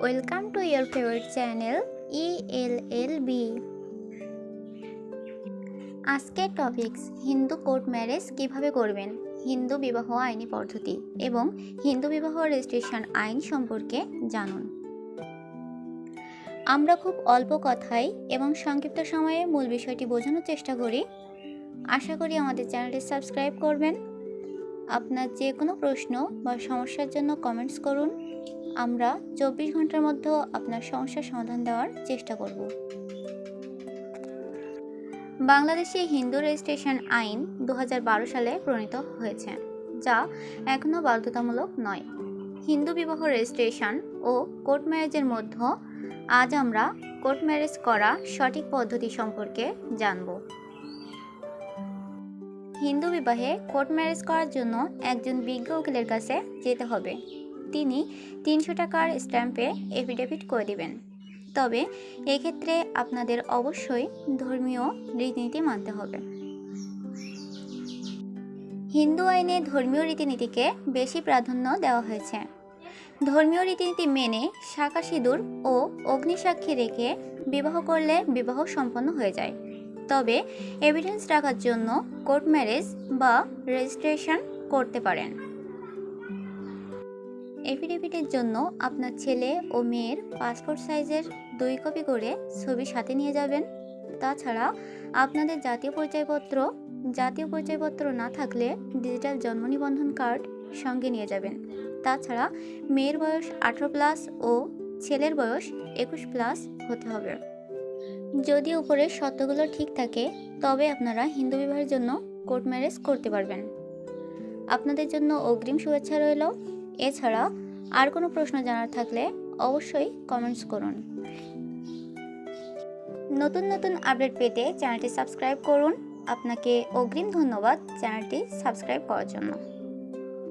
Welcome to your favourite channel E L L B আজকের topics Hindu court marriage কীভাবে করবেন? হিন্দু বিবাহ আইনি পদ্ধতি এবং হিন্দু বিবাহ রেজিস্ট্রেশন আইন সম্পর্কে জানুন। আমরা খুব অল্প কথায় এবং সংক্ষিপ্ত সময়ে মূল বিষয়টি বোঝানোর চেষ্টা করি। আশা করি আমাদের চ্যানেলটি সাবস্ক্রাইব করবেন। আপনার যে কোনো প্রশ্ন বা সমস্যার জন্য কমেন্টস করুন। আমরা চব্বিশ ঘণ্টার মধ্যে আপনার সমস্যার সমাধান দেওয়ার চেষ্টা করব। বাংলাদেশে হিন্দু রেজিস্ট্রেশন আইন দু হাজার বারো সালে প্রণীত হয়েছে, যা এখনও বাধ্যতামূলক নয়। হিন্দু বিবাহ রেজিস্ট্রেশন ও কোর্ট ম্যারেজের মধ্যে আজ আমরা কোর্ট ম্যারেজ করা সঠিক পদ্ধতি সম্পর্কে জানব। হিন্দু বিবাহে কোর্ট ম্যারেজ করার জন্য একজন বিজ্ঞ উকিলের কাছে যেতে হবে। তিনি তিনশো টাকার স্ট্যাম্পে এফিডেভিট করে দিবেন। তবে এক্ষেত্রে আপনাদের অবশ্যই ধর্মীয় রীতিনীতি মানতে হবে। হিন্দু আইনে ধর্মীয় রীতিনীতিকে বেশি প্রাধান্য দেওয়া হয়েছে। ধর্মীয় রীতিনীতি মেনে শাখা সিঁদুর ও অগ্নিসাক্ষী রেখে বিবাহ করলে বিবাহ সম্পন্ন হয়ে যায়। তবে এভিডেন্স রাখার জন্য কোর্ট ম্যারেজ বা রেজিস্ট্রেশন করতে পারেন। এফিডেভিটের জন্য আপনার ছেলে ও মেয়ের পাসপোর্ট সাইজের দুই কপি করে ছবি সাথে নিয়ে যাবেন। তাছাড়া আপনাদের জাতীয় পরিচয়পত্র জাতীয় পরিচয়পত্র না থাকলে ডিজিটাল জন্ম নিবন্ধন কার্ড সঙ্গে নিয়ে যাবেন। তাছাড়া মেয়ের বয়স আঠারো প্লাস ও ছেলের বয়স একুশ প্লাস হতে হবে। যদি উপরের শর্তগুলো ঠিক থাকে, তবে আপনারা হিন্দু বিবাহের জন্য কোর্ট ম্যারেজ করতে পারবেন। আপনাদের জন্য অগ্রিম শুভেচ্ছা রইল। এছাড়া আর কোনো প্রশ্ন জানার থাকলে অবশ্যই কমেন্টস করুন। নতুন নতুন আপডেট পেতে চ্যানেলটি সাবস্ক্রাইব করুন। আপনাকে অগ্রিম ধন্যবাদ চ্যানেলটি সাবস্ক্রাইব করার জন্য।